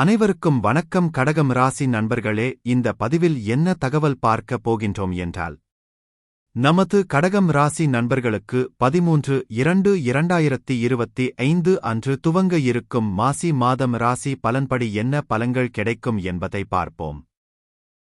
அனைவருக்கும் வணக்கம். கடகம் ராசி நண்பர்களே இந்த பதிவில் என்ன தகவல் பார்க்க போகின்றோம் என்றால் நமது கடகம் ராசி நண்பர்களுக்கு பதிமூன்று இரண்டு இரண்டாயிரத்தி இருபத்தி ஐந்து அன்று துவங்க இருக்கும் மாசி மாதம் ராசி பலன்படி என்ன பலன்கள் கிடைக்கும் என்பதை பார்ப்போம்.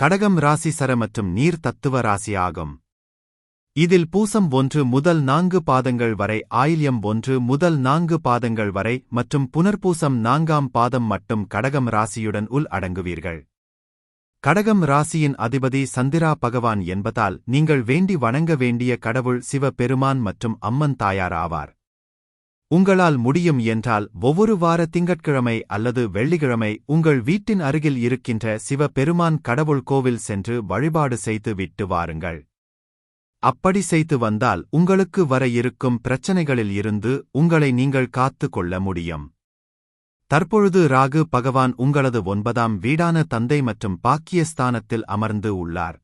கடகம் ராசி சர மற்றும் நீர் தத்துவ ராசி ஆகும் இதில் பூசம் ஒன்று முதல் நான்கு பாதங்கள் வரை ஆயில்யம் ஒன்று முதல் நான்கு பாதங்கள் வரை மற்றும் புனர்பூசம் நான்காம் பாதம் மட்டும் கடகம் ராசியுடன் உள் அடங்குவீர்கள். கடகம் ராசியின் அதிபதி சந்திரா பகவான் என்பதால் நீங்கள் வேண்டி வணங்க வேண்டிய கடவுள் சிவபெருமான் மற்றும் அம்மன் தாயார் ஆவார். உங்களால் முடியும் என்றால் ஒவ்வொரு வார திங்கட்கிழமை அல்லது வெள்ளிக்கிழமை உங்கள் வீட்டின் அருகில் இருக்கின்ற சிவபெருமான் கடவுள் கோவில் சென்று வழிபாடு செய்து விட்டு வாருங்கள். அப்படி செய்து வந்தால் உங்களுக்கு வர இருக்கும் பிரச்சனைகளில் இருந்து உங்களை நீங்கள் காத்து கொள்ள முடியும். தற்பொழுது ராகு பகவான் உங்களது ஒன்பதாம் வீடான தந்தை மற்றும் பாக்கியஸ்தானத்தில் அமர்ந்து உள்ளார்.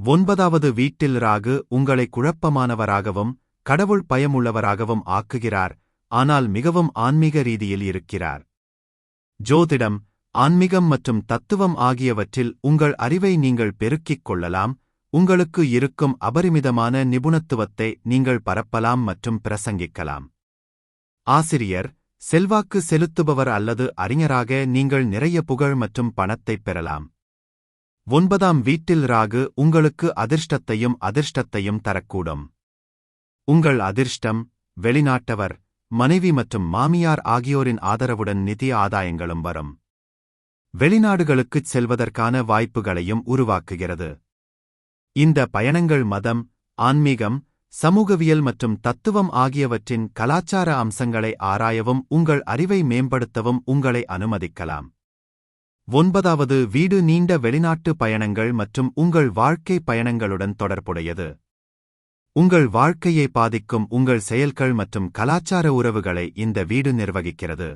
ஒன்பதாவது வீட்டில் ராகு உங்களை குழப்பமானவராகவும் கடவுள் பயமுள்ளவராகவும் ஆக்குகிறார் ஆனால் மிகவும் ஆன்மீக ரீதியில் இருக்கிறார். ஜோதிடம் ஆன்மீகம் மற்றும் தத்துவம் ஆகியவற்றில் உங்கள் அறிவை நீங்கள் பெருக்கிக் கொள்ளலாம் உங்களுக்கு இருக்கும் அபரிமிதமான நிபுணத்துவத்தை நீங்கள் பரப்பலாம் மற்றும் பிரசங்கிக்கலாம். ஆசிரியர் செல்வாக்கு செலுத்துபவர் அல்லது அறிஞராக நீங்கள் நிறைய புகழ் மற்றும் பணத்தைப் பெறலாம். ஒன்பதாம் வீட்டில் ராகு உங்களுக்கு அதிர்ஷ்டத்தையும் அதிர்ஷ்டத்தையும் தரக்கூடும். உங்கள் அதிர்ஷ்டம் வெளிநாட்டவர் மனைவி மற்றும் மாமியார் ஆகியோரின் ஆதரவுடன் நிதி ஆதாயங்களும் வரும். வெளிநாடுகளுக்குச் செல்வதற்கான வாய்ப்புகளையும் உருவாக்குகிறது. இந்த பயணங்கள் மதம் ஆன்மீகம் சமூகவியல் மற்றும் தத்துவம் ஆகியவற்றின் கலாச்சார அம்சங்களை ஆராயவும் உங்கள் அறிவை மேம்படுத்தவும் உங்களை அனுமதிக்கலாம். ஒன்பதாவது வீடு நீண்ட வெளிநாட்டு பயணங்கள் மற்றும் உங்கள் வாழ்க்கை பயணங்களுடன் தொடர்புடையது. உங்கள் வாழ்க்கையை பாதிக்கும் உங்கள் செயல்கள் மற்றும் கலாச்சார உறவுகளை இந்த வீடு நிர்வகிக்கிறது.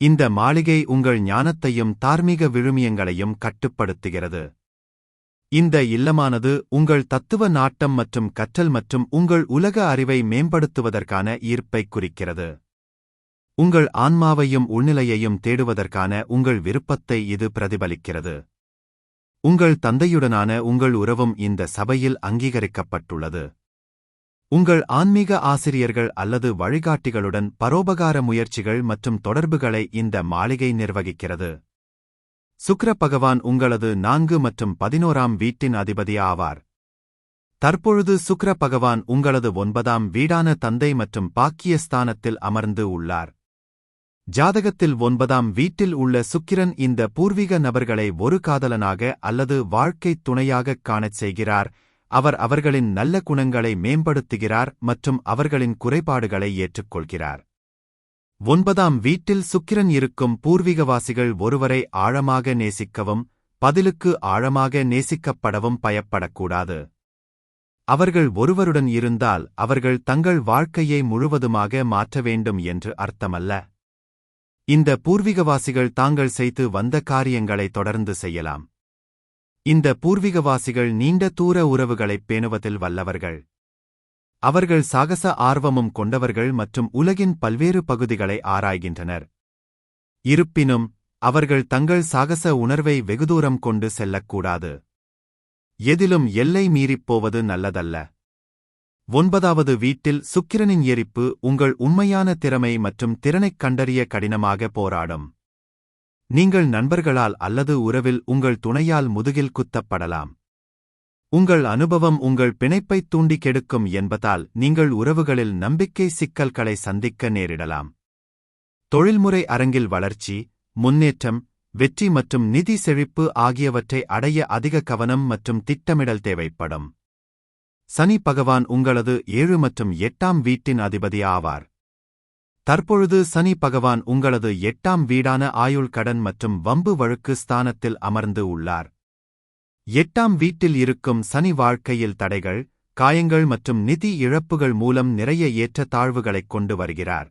இந்த மாளிகை உங்கள் ஞானத்தையும் தார்மீக விழுமியங்களையும் கட்டுப்படுத்துகிறது. இந்த இல்லமானது உங்கள் தத்துவ நாட்டம் மற்றும் கற்றல் மற்றும் உங்கள் உலக அறிவை மேம்படுத்துவதற்கான ஈர்ப்பை குறிக்கிறது. உங்கள் ஆன்மாவையும் உள்நிலையையும் தேடுவதற்கான உங்கள் விருப்பத்தை இது பிரதிபலிக்கிறது. உங்கள் தந்தையுடனான உங்கள் உறவும் இந்த சபையில் அங்கீகரிக்கப்பட்டுள்ளது. உங்கள் ஆன்மீக ஆசிரியர்கள் அல்லது வழிகாட்டிகளுடன் பரோபகார முயற்சிகள் மற்றும் தொடர்புகளை இந்த மாளிகை நிர்வகிக்கிறது. சுக்ர பகவான் உங்களது நான்கு மற்றும் பதினோராம் வீட்டின் அதிபதி ஆவார். தற்பொழுது சுக்ர பகவான் உங்களது ஒன்பதாம் வீடான தந்தை மற்றும் பாக்கியஸ்தானத்தில் அமர்ந்து உள்ளார். ஜாதகத்தில் ஒன்பதாம் வீட்டில் உள்ள சுக்கிரன் இந்த பூர்வீக நபர்களை ஒரு காதலனாக அல்லது வாழ்க்கைத் துணையாகக் காணச் செய்கிறார். அவர் அவர்களின் நல்ல குணங்களை மேம்படுத்துகிறார் மற்றும் அவர்களின் குறைபாடுகளை ஏற்றுக்கொள்கிறார். ஒன்பதாம் வீட்டில் சுக்கிரன் இருக்கும் பூர்வீகவாசிகள் ஒருவரை ஆழமாக நேசிக்கவும் பதிலுக்கு ஆழமாக நேசிக்கப்படவும் பயப்படக்கூடாது. அவர்கள் ஒருவருடன் இருந்தால் அவர்கள் தங்கள் வாழ்க்கையை முழுவதுமாக மாற்ற வேண்டும் என்று அர்த்தமல்ல. இந்த பூர்வீகவாசிகள் தாங்கள் செய்து வந்த காரியங்களை தொடர்ந்து செய்யலாம். இந்த பூர்வீகவாசிகள் நீண்ட தூர உறவுகளைப் பேணுவதில் வல்லவர்கள். அவர்கள் சாகச ஆர்வமும் கொண்டவர்கள் மற்றும் உலகின் பல்வேறு பகுதிகளை ஆராய்கின்றனர். இருப்பினும் அவர்கள் தங்கள் சாகச உணர்வை வெகுதூரம் கொண்டு செல்லக்கூடாது. எதிலும் எல்லை மீறிப் போவது நல்லதல்ல. ஒன்பதாவது வீட்டில் சுக்கிரனின் எரிப்பு உங்கள் உண்மையான திறமை மற்றும் திறனைக் கண்டறிய கடினமாக போராடும். நீங்கள் நண்பர்களால் அல்லது உறவில் உங்கள் துணையால் முதுகில் குத்தப்படலாம். உங்கள் அனுபவம் உங்கள் பிணைப்பைத் தூண்டி கெடுக்கும் என்பதால் நீங்கள் உறவுகளில் நம்பிக்கை சிக்கல்களை சந்திக்க நேரிடலாம். தொழில்முறை அரங்கில் வளர்ச்சி முன்னேற்றம் வெற்றி மற்றும் நிதி செழிப்பு ஆகியவற்றை அடைய அதிக கவனம் மற்றும் திட்டமிடல் தேவைப்படும். சனி பகவான் உங்களது ஏழு மற்றும் எட்டாம் வீட்டின் அதிபதி ஆவார் தற்பொழுது சனி பகவான் உங்களது எட்டாம் வீடான ஆயுள் கடன் மற்றும் வம்பு வழக்கு ஸ்தானத்தில் அமர்ந்து உள்ளார். எட்டாம் வீட்டில் இருக்கும் சனி வாழ்க்கையில் தடைகள் காயங்கள் மற்றும் நிதி இழப்புகள் மூலம் நிறைய ஏற்றத்தாழ்வுகளைக் கொண்டு வருகிறார்.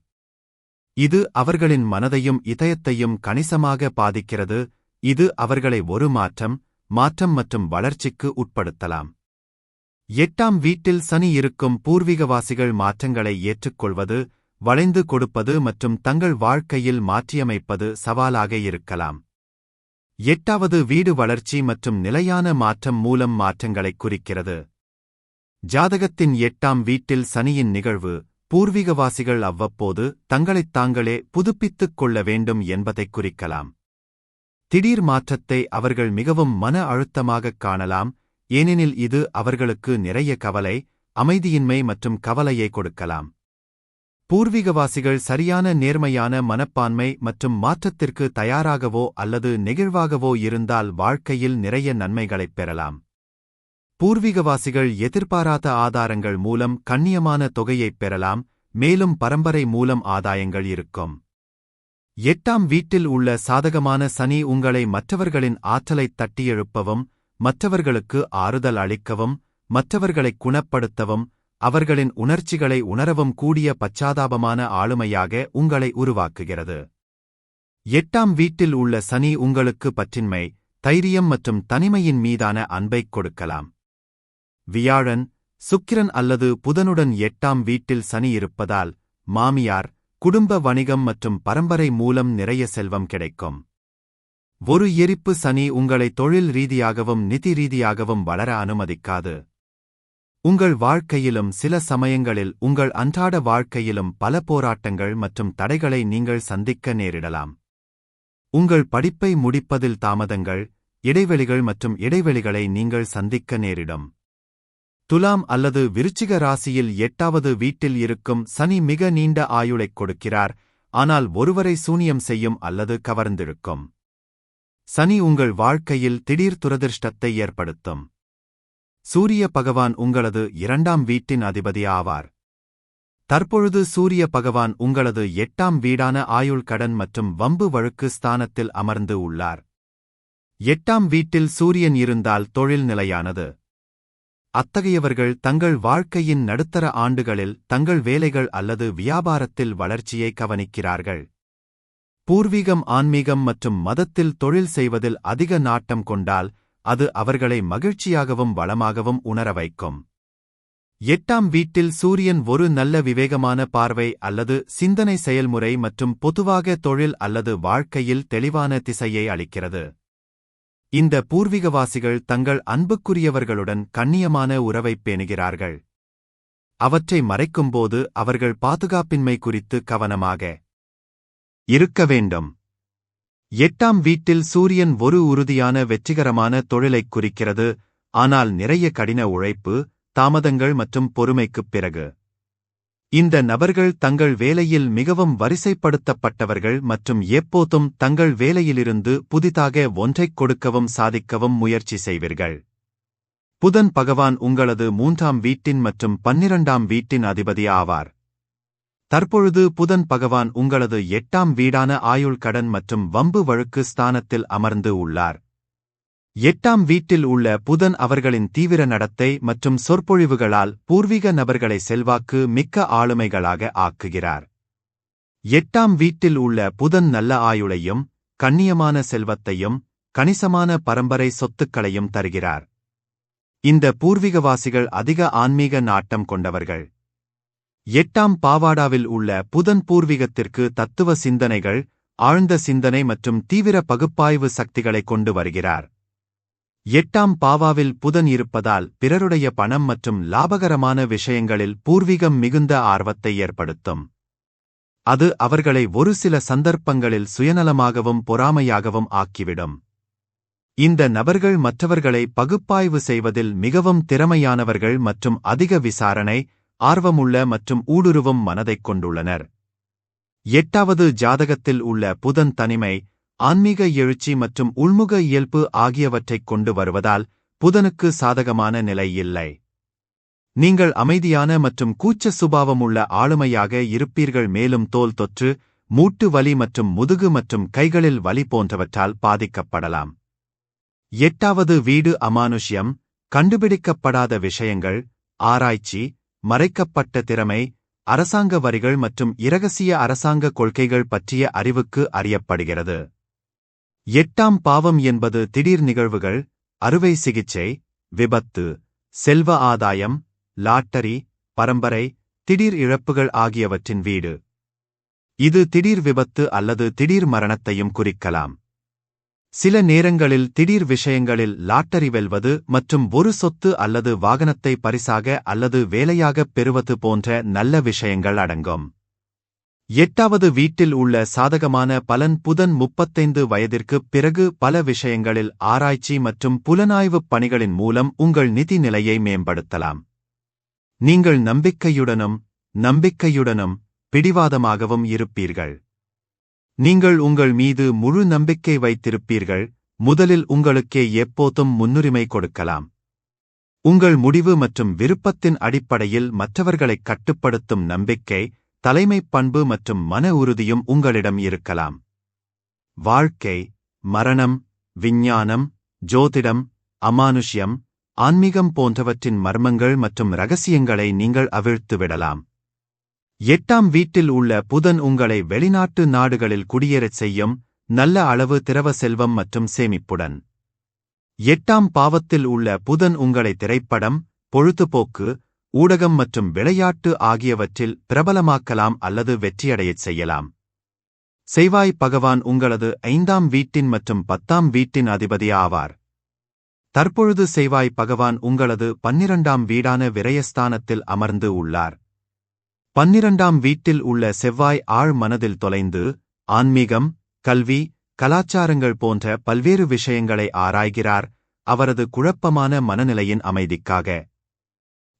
இது அவர்களின் மனதையும் இதயத்தையும் கணிசமாக பாதிக்கிறது. இது அவர்களை ஒரு மாற்றம் மாற்றம் மற்றும் வளர்ச்சிக்கு உட்படுத்தலாம். எட்டாம் வீட்டில் சனி இருக்கும் பூர்வீகவாசிகள் மாற்றங்களை ஏற்றுக்கொள்வது வளைந்து கொடுப்பது மற்றும் தங்கள் வாழ்க்கையில் மாற்றியமைப்பது சவாலாக இருக்கலாம். எட்டாவது வீடு வளர்ச்சி மற்றும் நிலையான மாற்றம் மூலம் மாற்றங்களைக் குறிக்கிறது. ஜாதகத்தின் எட்டாம் வீட்டில் சனியின் நிகழ்வு பூர்வீகவாசிகள் அவ்வப்போது தங்களைத் தாங்களே புதுப்பித்துக் கொள்ள வேண்டும் என்பதைக் குறிக்கலாம். திடீர் மாற்றத்தை அவர்கள் மிகவும் மன அழுத்தமாகக் காணலாம் ஏனெனில் இது அவர்களுக்கு நிறைய கவலை அமைதியின்மை மற்றும் கவலையை கொடுக்கலாம். பூர்வீகவாசிகள் சரியான நேர்மையான மனப்பான்மை மற்றும் மாற்றத்திற்கு தயாராகவோ அல்லது நெகிழ்வாகவோ இருந்தால் வாழ்க்கையில் நிறைய நன்மைகளைப் பெறலாம். பூர்வீகவாசிகள் எதிர்பாராத ஆதாரங்கள் மூலம் கண்ணியமான தொகையைப் பெறலாம் மேலும் பரம்பரை மூலம் ஆதாயங்கள் இருக்கும். எட்டாம் வீட்டில் உள்ள சாதகமான சனி உங்களை மற்றவர்களின் ஆற்றலைத் தட்டியெழுப்பவும் மற்றவர்களுக்கு ஆறுதல் அளிக்கவும் மற்றவர்களைக் குணப்படுத்தவும் அவர்களின் உணர்ச்சிகளை உணரவும் கூடிய பச்சாதாபமான ஆளுமையாக உங்களை உருவாக்குகிறது. எட்டாம் வீட்டில் உள்ள சனி உங்களுக்கு பற்றின்மை தைரியம் மற்றும் தனிமையின் மீதான அன்பைக் கொடுக்கலாம். வியாழன் சுக்கிரன் அல்லது புதனுடன் எட்டாம் வீட்டில் சனி இருப்பதால் மாமியார் குடும்ப வணிகம் மற்றும் பரம்பரை மூலம் நிறைய செல்வம் கிடைக்கும். ஒரு எரிப்பு சனி உங்களை தொழில் ரீதியாகவும் நிதி ரீதியாகவும் வளர அனுமதிக்காது. உங்கள் வாழ்க்கையிலும் சில சமயங்களில் உங்கள் அன்றாட வாழ்க்கையிலும் பல போராட்டங்கள் மற்றும் தடைகளை நீங்கள் சந்திக்க நேரிடலாம். உங்கள் படிப்பை முடிப்பதில் தாமதங்கள் இடைவெளிகள் மற்றும் இடைவெளிகளை நீங்கள் சந்திக்க நேரிடும். துலாம் அல்லது விருச்சிக ராசியில் எட்டாவது வீட்டில் இருக்கும் சனி மிக நீண்ட ஆயுளைக் கொடுக்கிறார் ஆனால் ஒருவரை சூனியம் செய்யும் அல்லது கவர்ந்திருக்கும். சனி உங்கள் வாழ்க்கையில் திடீர் துரதிர்ஷ்டத்தை ஏற்படுத்தும். சூரிய பகவான் உங்களது இரண்டாம் வீட்டின் அதிபதி ஆவார் தற்பொழுது சூரிய பகவான் உங்களது எட்டாம் வீடான ஆயுள் கடன் மற்றும் வம்பு வழுக்கு ஸ்தானத்தில் அமர்ந்து உள்ளார். எட்டாம் வீட்டில் சூரியன் இருந்தால் தொழில் நிலையானது. அத்தகையவர்கள் தங்கள் வாழ்க்கையின் நடுத்தர ஆண்டுகளில் தங்கள் வேலைகள் அல்லது வியாபாரத்தில் வளர்ச்சியை கவனிக்கிறார்கள். பூர்வீகம் ஆன்மீகம் மற்றும் மதத்தில் தொழில் செய்வதில் அதிக நாட்டம் கொண்டால் அது அவர்களை மகிழ்ச்சியாகவும் வளமாகவும் உணர வைக்கும். எட்டாம் வீட்டில் சூரியன் ஒரு நல்ல விவேகமான பார்வை அல்லது சிந்தனை செயல்முறை மற்றும் பொதுவாக தொழில் அல்லது வாழ்க்கையில் தெளிவான திசையை அளிக்கிறது. இந்த பூர்வீகவாசிகள் தங்கள் அன்புக்குரியவர்களுடன் கண்ணியமான உறவைப் பேணுகிறார்கள். அவற்றை மறைக்கும்போது அவர்கள் பாதுகாப்பின்மை குறித்து கவனமாக இருக்க வேண்டும். எட்டாம் வீட்டில் சூரியன் ஒரு உறுதியான வெற்றிகரமான தொழிலைக் குறிக்கிறது ஆனால் நிறைய கடின உழைப்பு தாமதங்கள் மற்றும் பொறுமைக்குப் பிறகு. இந்த நபர்கள் தங்கள் வேலையில் மிகவும் வரிசைப்படுத்தப்பட்டவர்கள் மற்றும் எப்போதும் தங்கள் வேலையிலிருந்து புதிதாக ஒன்றைக் கொடுக்கவும் சாதிக்கவும் முயற்சி செய்வீர்கள். புதன் பகவான் உங்களது மூன்றாம் வீட்டின் மற்றும் பன்னிரண்டாம் வீட்டின் அதிபதி ஆவார். தற்பொழுது புதன் பகவான் உங்களது எட்டாம் வீடான ஆயுள் கடன் மற்றும் வம்பு வழுக்கு ஸ்தானத்தில் அமர்ந்து உள்ளார். எட்டாம் வீட்டில் உள்ள புதன் அவர்களின் தீவிர நடத்தை மற்றும் சொற்பொழிவுகளால் பூர்வீக நபர்களை செல்வாக்கு மிக்க ஆளுமைகளாக ஆக்குகிறார். எட்டாம் வீட்டில் உள்ள புதன் நல்ல ஆயுளையும் கண்ணியமான செல்வத்தையும் கணிசமான பரம்பரை சொத்துக்களையும் தருகிறார். இந்த பூர்வீகவாசிகள் அதிக ஆன்மீக நாட்டம் கொண்டவர்கள். எட்டாம் பாவாடாவில் உள்ள புதன் பூர்வீகத்திற்கு தத்துவ சிந்தனைகள் ஆழ்ந்த சிந்தனை மற்றும் தீவிர பகுப்பாய்வு சக்திகளை கொண்டு வருகிறார். எட்டாம் பாவாவில் புதன் இருப்பதால் பிறருடைய பணம் மற்றும் லாபகரமான விஷயங்களில் பூர்வீகம் மிகுந்த ஆர்வத்தை ஏற்படுத்தும். அது அவர்களை ஒரு சில சந்தர்ப்பங்களில் சுயநலமாகவும் பொறாமையாகவும் ஆக்கிவிடும். இந்த நபர்கள் மற்றவர்களை பகுப்பாய்வு செய்வதில் மிகவும் திறமையானவர்கள் மற்றும் அதிக விசாரணை ஆர்வமுள்ள மற்றும் ஊடுருவும் மனதைக் கொண்டுள்ளனர். எட்டாவது ஜாதகத்தில் உள்ள புதன் தனிமை ஆன்மீக எழுச்சி மற்றும் உள்முக இயல்பு ஆகியவற்றைக் கொண்டு வருவதால் புதனுக்கு சாதகமான நிலை இல்லை. நீங்கள் அமைதியான மற்றும் கூச்ச சுபாவமுள்ள ஆளுமையாக இருப்பீர்கள் மேலும் தோல் தொற்று மூட்டு வலி மற்றும் முதுகு மற்றும் கைகளில் வலி போன்றவற்றால் பாதிக்கப்படலாம். எட்டாவது வீடு அமானுஷ்யம் கண்டுபிடிக்கப்படாத விஷயங்கள் ஆராய்ச்சி மறைக்கப்பட்ட திறமை அரசாங்க வரிகள் மற்றும் இரகசிய அரசாங்க கொள்கைகள் பற்றிய அறிவுக்கு அறியப்படுகிறது. எட்டாம் பாவம் என்பது திடீர் நிகழ்வுகள் அறுவை சிகிச்சை விபத்து செல்வ ஆதாயம் லாட்டரி பரம்பரை திடீர் இழப்புகள் ஆகியவற்றின் வீடு. இது திடீர் விபத்து அல்லது திடீர் மரணத்தையும் குறிக்கலாம். சில நேரங்களில் திடீர் விஷயங்களில் லாட்டரி வெல்வது மற்றும் ஒரு சொத்து அல்லது வாகனத்தை பரிசாக அல்லது வேலையாகப் பெறுவது போன்ற நல்ல விஷயங்கள் அடங்கும். எட்டாவது வீட்டில் உள்ள சாதகமான பலன் புதன் முப்பத்தைந்து வயதிற்குப் பிறகு பல விஷயங்களில் ஆராய்ச்சி மற்றும் புலனாய்வுப் பணிகளின் மூலம் உங்கள் நிதி நிலையை மேம்படுத்தலாம். நீங்கள் நம்பிக்கையுடனும் நம்பிக்கையுடனும் பிடிவாதமாகவும் இருப்பீர்கள். நீங்கள் உங்கள் மீது முழு நம்பிக்கை வைத்திருப்பீர்கள் முதலில் உங்களுக்கே எப்போதும் முன்னுரிமை கொடுக்கலாம். உங்கள் முடிவு மற்றும் விருப்பத்தின் அடிப்படையில் மற்றவர்களைக் கட்டுப்படுத்தும் நம்பிக்கை தலைமைப் பண்பு மற்றும் மன உறுதியும் உங்களிடம் இருக்கலாம். வாழ்க்கை மரணம் விஞ்ஞானம் ஜோதிடம் அமானுஷ்யம் ஆன்மீகம் போன்றவற்றின் மர்மங்கள் மற்றும் ரகசியங்களை நீங்கள் அவிழ்த்து விடலாம். எட்டாம் வீட்டில் உள்ள புதன் உங்களை வெளிநாட்டு நாடுகளில் குடியேறச் செய்யும் நல்ல அளவு திரவ செல்வம் மற்றும் சேமிப்புடன். எட்டாம் பாவத்தில் உள்ள புதன் உங்களை திரைப்படம் பொழுதுபோக்கு ஊடகம் மற்றும் விளையாட்டு ஆகியவற்றில் பிரபலமாக்கலாம் அல்லது வெற்றியடையச் செய்யலாம். செய்வாய் பகவான் உங்களது ஐந்தாம் வீட்டின் மற்றும் பத்தாம் வீட்டின் அதிபதி ஆவார். தற்பொழுது செய்வாய் பகவான் உங்களது பன்னிரண்டாம் வீடான விரயஸ்தானத்தில் அமர்ந்து உள்ளார். பன்னிரண்டாம் வீட்டில் உள்ள செவ்வாய் ஆழ் மனதில் தொலைந்து ஆன்மீகம் கல்வி கலாச்சாரங்கள் போன்ற பல்வேறு விஷயங்களை ஆராய்கிறார். அவரது குழப்பமான மனநிலையின் அமைதிக்காக.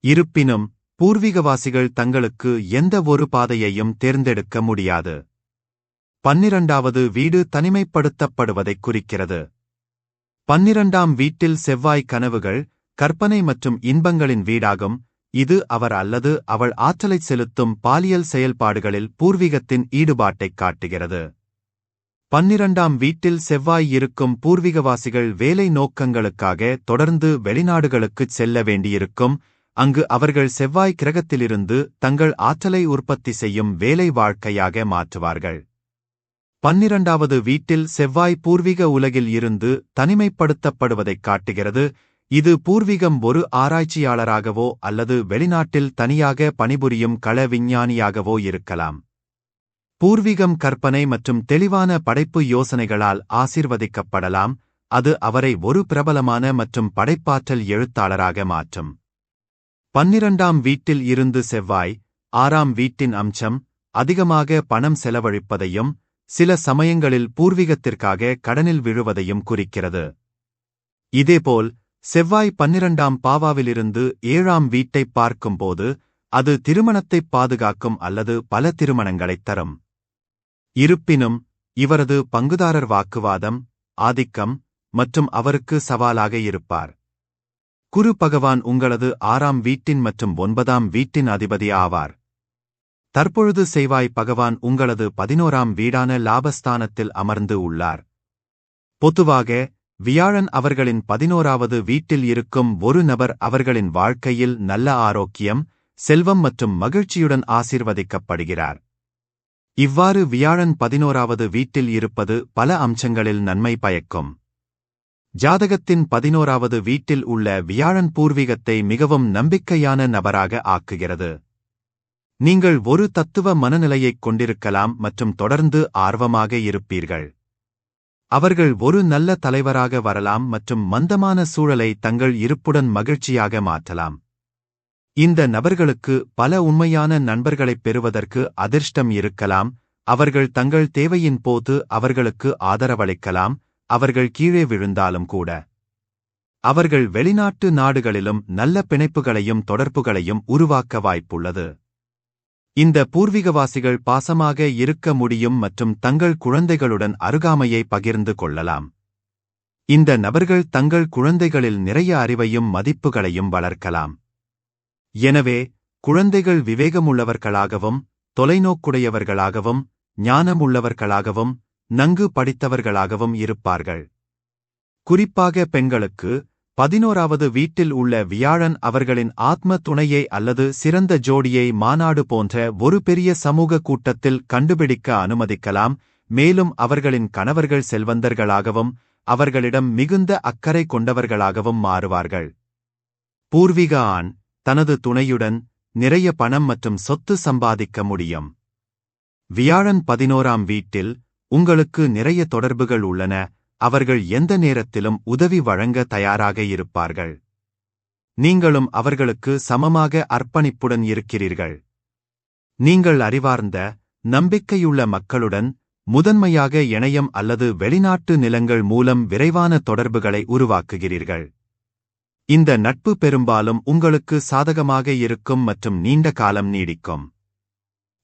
இருப்பினும் பூர்வீகவாசிகள் தங்களுக்கு எந்த ஒரு பாதையையும் தேர்ந்தெடுக்க முடியாது. பன்னிரண்டாவது வீடு தனிமைப்படுத்தப்படுவதைக் குறிக்கிறது. பன்னிரண்டாம் வீட்டில் செவ்வாய் கனவுகள் கற்பனை மற்றும் இன்பங்களின் வீடாகும். இது அவர் அல்லது அவள் ஆற்றலைச் செலுத்தும் பாலியல் செயல்பாடுகளில் பூர்வீகத்தின் ஈடுபாட்டைக் காட்டுகிறது. பன்னிரண்டாம் வீட்டில் செவ்வாய் இருக்கும் பூர்வீகவாசிகள் வேலை நோக்கங்களுக்காக தொடர்ந்து வெளிநாடுகளுக்குச் செல்ல வேண்டியிருக்கும் அங்கு அவர்கள் செவ்வாய் கிரகத்திலிருந்து தங்கள் ஆற்றலை உற்பத்தி செய்யும் வேலை வாழ்க்கையாக மாற்றுவார்கள். பன்னிரண்டாவது வீட்டில் செவ்வாய் பூர்வீக உலகில் இருந்து தனிமைப்படுத்தப்படுவதைக் காட்டுகிறது இது பூர்வீகம் ஒரு ஆராய்ச்சியாளராகவோ அல்லது வெளிநாட்டில் தனியாக பணிபுரியும் கள விஞ்ஞானியாகவோ இருக்கலாம். பூர்வீகம் கற்பனை மற்றும் தெளிவான படைப்பு யோசனைகளால் ஆசிர்வதிக்கப்படலாம் அது அவரை ஒரு பிரபலமான மற்றும் படைப்பாற்றல் எழுத்தாளராக மாற்றும். பன்னிரண்டாம் வீட்டில் இருந்து செவ்வாய் ஆறாம் வீட்டின் அம்சம் அதிகமாக பணம் செலவழிப்பதையும் சில சமயங்களில் பூர்வீகத்திற்காக கடனில் விழுவதையும் குறிக்கிறது. இதேபோல் செவ்வாய் பன்னிரண்டாம் பாவாவிலிருந்து ஏழாம் வீட்டைப் பார்க்கும்போது அது திருமணத்தைப் பாதுகாக்கும் அல்லது பல திருமணங்களைத் தரும். இருப்பினும் இவரது பங்குதாரர் வாக்குவாதம் ஆதிக்கம் மற்றும் அவருக்கு சவாலாக இருப்பார். குரு பகவான் உங்களது ஆறாம் வீட்டின் மற்றும் ஒன்பதாம் வீட்டின் அதிபதி ஆவார். தற்பொழுது செய்வாய் பகவான் உங்களது பதினோராம் வீடான லாபஸ்தானத்தில் அமர்ந்து உள்ளார். பொதுவாக வியாழன் அவர்களின் பதினோராவது வீட்டில் இருக்கும் ஒரு நபர் அவர்களின் வாழ்க்கையில் நல்ல ஆரோக்கியம் செல்வம் மற்றும் மகிழ்ச்சியுடன் ஆசீர்வதிக்கப்படுகிறார். இவ்வாறு வியாழன் பதினோராவது வீட்டில் இருப்பது பல அம்சங்களில் நன்மை பயக்கும். ஜாதகத்தின் பதினோராவது வீட்டில் உள்ள வியாழன் பூர்வீகத்தை மிகவும் நம்பிக்கையான நபராக ஆக்குகிறது. நீங்கள் ஒரு தத்துவ மனநிலையைக் கொண்டிருக்கலாம் மற்றும் தொடர்ந்து ஆர்வமாக இருப்பீர்கள். அவர்கள் ஒரு நல்ல தலைவராக வரலாம் மற்றும் மந்தமான சூழலை தங்கள் இருப்புடன் மகிழ்ச்சியாக மாற்றலாம். இந்த நபர்களுக்கு பல உண்மையான நண்பர்களைப் பெறுவதற்கு அதிர்ஷ்டம் இருக்கலாம் அவர்கள் தங்கள் தேவையின் போது அவர்களுக்கு ஆதரவளிக்கலாம் அவர்கள் கீழே விழுந்தாலும் கூட. அவர்கள் வெளிநாட்டு நாடுகளிலும் நல்ல பிணைப்புகளையும் தொடர்புகளையும் உருவாக்க வாய்ப்புள்ளது. இந்த பூர்வீகவாசிகள் பாசமாக இருக்க முடியும் மற்றும் தங்கள் குழந்தைகளுடன் அருகாமையை பகிர்ந்து கொள்ளலாம். இந்த நபர்கள் தங்கள் குழந்தைகளில் நிறைய அறிவையும் மதிப்புகளையும் வளர்க்கலாம். எனவே குழந்தைகள் விவேகமுள்ளவர்களாகவும் தொலைநோக்குடையவர்களாகவும் ஞானமுள்ளவர்களாகவும் நன்கு படித்தவர்களாகவும் இருப்பார்கள். குறிப்பாக பெண்களுக்கு பதினோராவது வீட்டில் உள்ள வியாழன் அவர்களின் ஆத்ம துணையை அல்லது சிறந்த ஜோடியை மாநாடு போன்ற ஒரு பெரிய சமூக கூட்டத்தில் கண்டுபிடிக்க அனுமதிக்கலாம் மேலும் அவர்களின் கணவர்கள் செல்வந்தர்களாகவும் அவர்களிடம் மிகுந்த அக்கறை கொண்டவர்களாகவும் மாறுவார்கள். பூர்வீக ஆண் தனது துணையுடன் நிறைய பணம் மற்றும் சொத்து சம்பாதிக்க முடியும். வியாழன் பதினோராம் வீட்டில் உங்களுக்கு நிறைய தொடர்புகள் உள்ளன அவர்கள் எந்த நேரத்திலும் உதவி வழங்க தயாராக இருப்பார்கள். நீங்களும் அவர்களுக்கு சமமாக அர்ப்பணிப்புடன் இருக்கிறீர்கள். நீங்கள் அறிவார்ந்த நம்பிக்கையுள்ள மக்களுடன் முதன்மையாக இணையம் அல்லது வெளிநாட்டு நிலங்கள் மூலம் விரைவான தொடர்புகளை உருவாக்குகிறீர்கள். இந்த நட்பு பெரும்பாலும் உங்களுக்கு சாதகமாக இருக்கும் மற்றும் நீண்ட காலம் நீடிக்கும்.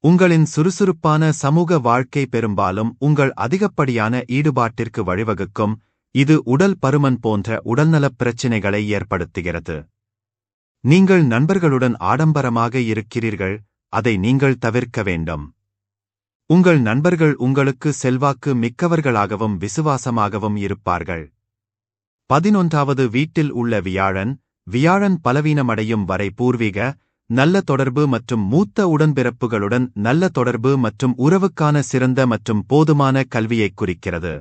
உங்களின் சுறுசுறுப்பான சமூக வாழ்க்கை பெரும்பாலும் உங்கள் அதிகப்படியான ஈடுபாட்டிற்கு வழிவகுக்கும். இது உடல் பருமன் போன்ற உடல்நலப் பிரச்சினைகளை ஏற்படுத்துகிறது. நீங்கள் நண்பர்களுடன் ஆடம்பரமாக இருக்கிறீர்கள் அதை நீங்கள் தவிர்க்க வேண்டும். உங்கள் நண்பர்கள் உங்களுக்கு செல்வாக்கு மிக்கவர்களாகவும் விசுவாசமாகவும் இருப்பார்கள். பதினொன்றாவது வீட்டில் உள்ள வியாழன் வியாழன் பலவீனமடையும் வரை பூர்வீக நல்ல தொடர்பு மற்றும் மூத்த உடன்பிறப்புகளுடன் நல்ல தொடர்பு மற்றும் உறவுக்கான சிறந்த மற்றும் போதுமான கல்வியைக் குறிக்கிறது.